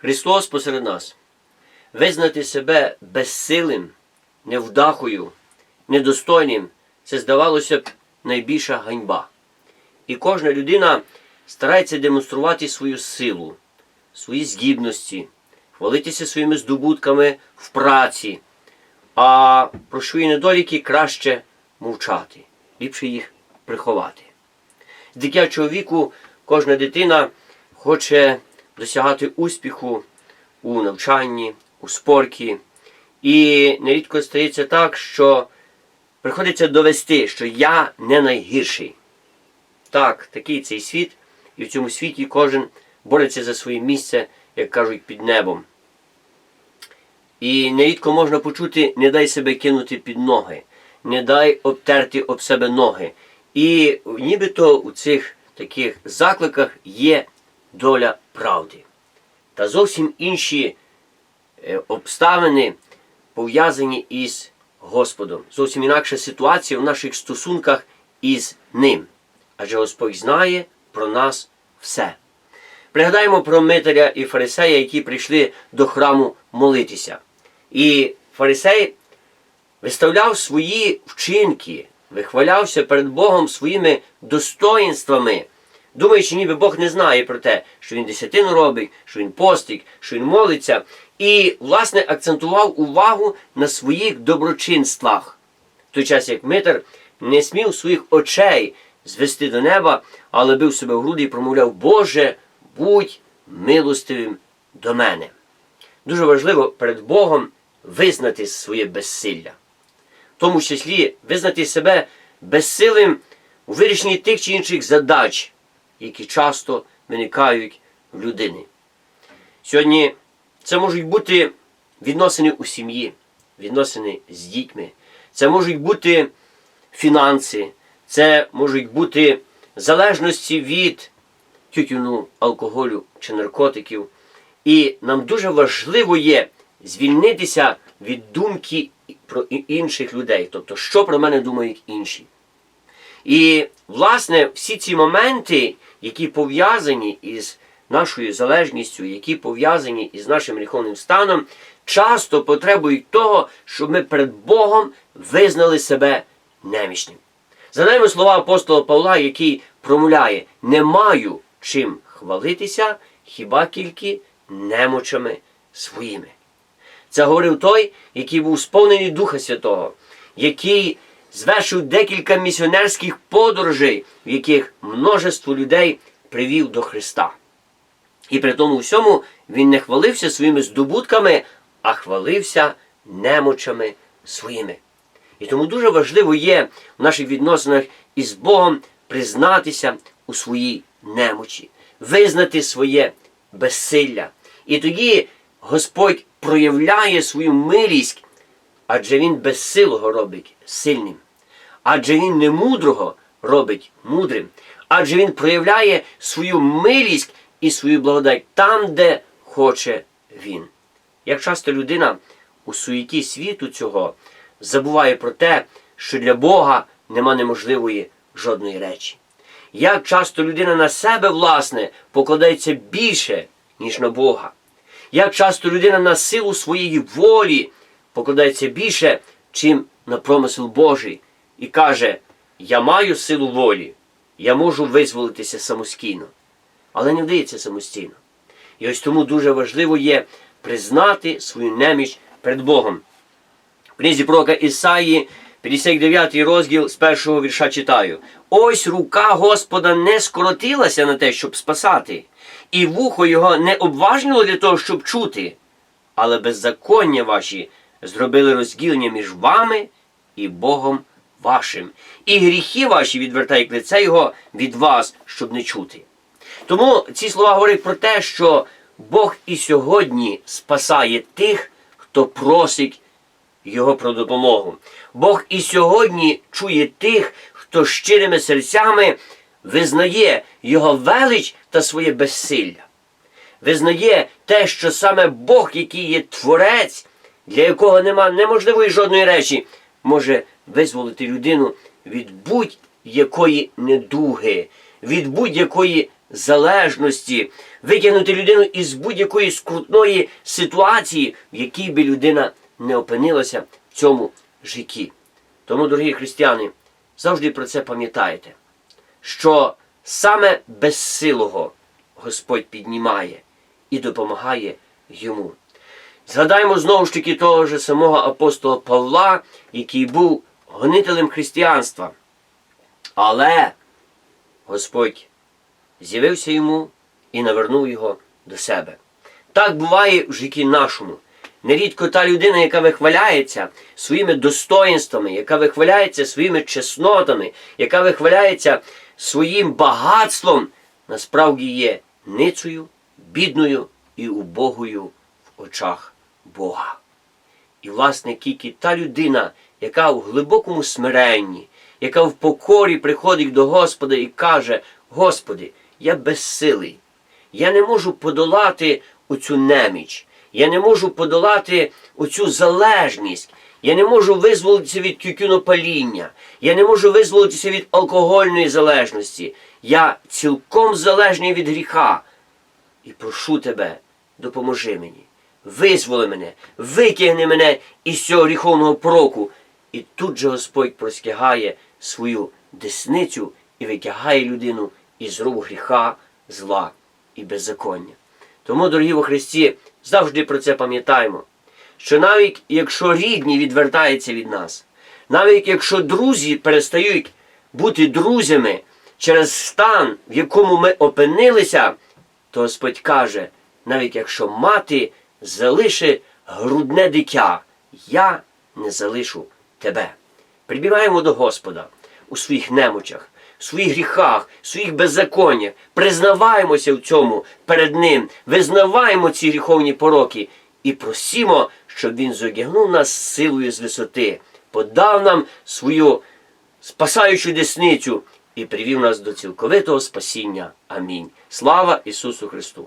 Христос посеред нас. Визнати себе безсилим, невдахою, недостойним це здавалося б найбільша ганьба. І кожна людина старається демонструвати свою силу, свої здібності, хвалитися своїми здобутками в праці, а про свої недоліки краще мовчати, ліпше їх приховати. З дитячого віку кожна дитина хоче досягати успіху у навчанні, у спорті. І нерідко стається так, що приходиться довести, що я не найгірший. Так, такий цей світ, і в цьому світі кожен бореться за своє місце, як кажуть, під небом. І нерідко можна почути не дай себе кинути під ноги, не дай обтерти об себе ноги. І нібито у цих таких закликах є доля правди. Та зовсім інші е, обставини пов'язані із Господом. Зовсім інакша ситуація в наших стосунках із Ним. Адже Господь знає про нас все. Пригадаємо про Митаря і Фарисея, які прийшли до храму молитися. І фарисей виставляв свої вчинки, вихвалявся перед Богом своїми достоїнствами, думаючи, ніби Бог не знає про те, що він десятину робить, що він постить, що він молиться, і, власне, акцентував увагу на своїх доброчинствах. В той час, як Митар не смів своїх очей звести до неба, але бив себе в груди і промовляв, Боже, будь милостивим до мене. Дуже важливо перед Богом визнати своє безсилля, в тому числі визнати себе безсилим у вирішенні тих чи інших задач, які часто виникають в людини. Сьогодні це можуть бути відносини у сім'ї, відносини з дітьми, це можуть бути фінанси, це можуть бути залежності від тютюну, алкоголю чи наркотиків. І нам дуже важливо є звільнитися від думки про інших людей, тобто, що про мене думають інші. І, власне, всі ці моменти, які пов'язані із нашою залежністю, які пов'язані із нашим гріховним станом, часто потребують того, щоб ми перед Богом визнали себе немічним. Згадаємо слова апостола Павла, який промовляє: не маю чим хвалитися, хіба тільки немочами своїми. Це говорив той, який був сповнений Духа Святого, який звершив декілька місіонерських подорожей, в яких множество людей привів до Христа. І при тому всьому він не хвалився своїми здобутками, а хвалився немочами своїми. І тому дуже важливо є в наших відносинах із Богом признатися у своїй немочі, визнати своє безсилля. І тоді Господь проявляє свою милість, адже Він безсилого робить сильним, адже Він не мудрого робить мудрим, адже Він проявляє свою милість і свою благодать там, де хоче Він. Як часто людина у суєті світу цього забуває про те, що для Бога нема неможливої жодної речі. Як часто людина на себе, власне, покладається більше, ніж на Бога. Як часто людина на силу своєї волі покладається більше, чим на промисел Божий, і каже, я маю силу волі, я можу визволитися самостійно, але не вдається самостійно. І ось тому дуже важливо є признати свою неміч перед Богом. В книзі пророка Ісаї, 59 розділ з першого вірша читаю: Ось рука Господа не скоротилася на те, щоб спасати, і вухо його не обважнило для того, щоб чути, але беззаконня ваші зробили розділення між вами і Богом вашим, і гріхи ваші відвертають лице Його від вас, щоб не чути. Тому ці слова говорять про те, що Бог і сьогодні спасає тих, хто просить Його про допомогу. Бог і сьогодні чує тих, хто щирими серцями визнає Його велич та своє безсилля. Визнає те, що саме Бог, який є творець, для якого нема неможливої жодної речі, може визволити людину від будь-якої недуги, від будь-якої залежності, витягнути людину із будь-якої скрутної ситуації, в якій би людина не опинилася в цьому житті. Тому, дорогі християни, завжди про це пам'ятайте, що саме безсилого Господь піднімає і допомагає йому. Згадаємо знову ж таки того ж самого апостола Павла, який був гонителем християнства. Але Господь з'явився йому і навернув його до себе. Так буває в житті нашому. Нерідко та людина, яка вихваляється своїми достоїнствами, яка вихваляється своїми чеснотами, яка вихваляється своїм багатством, насправді є ницею, бідною і убогою очах Бога. І, власне, тільки та людина, яка в глибокому смиренні, яка в покорі приходить до Господа і каже: Господи, я безсилий, я не можу подолати оцю неміч, я не можу подолати оцю залежність, я не можу визволитися від тютюнопаління, я не можу визволитися від алкогольної залежності. Я цілком залежний від гріха. І прошу тебе, допоможи мені, визволи мене, витягни мене із цього гріховного пороку. І тут же Господь простягає свою десницю і витягає людину із рук гріха, зла і беззаконня. Тому, дорогі во Христі, завжди про це пам'ятаємо, що навіть якщо рідні відвертаються від нас, навіть якщо друзі перестають бути друзями через стан, в якому ми опинилися, то Господь каже, навіть якщо мати залиши грудне дитя, я не залишу тебе. Прибігаємо до Господа у своїх немочах, в своїх гріхах, в своїх беззаконнях, признаваємося в цьому перед Ним, визнаваємо ці гріховні пороки і просімо, щоб Він зодягнув нас силою з висоти, подав нам свою спасаючу десницю і привів нас до цілковитого спасіння. Амінь. Слава Ісусу Христу!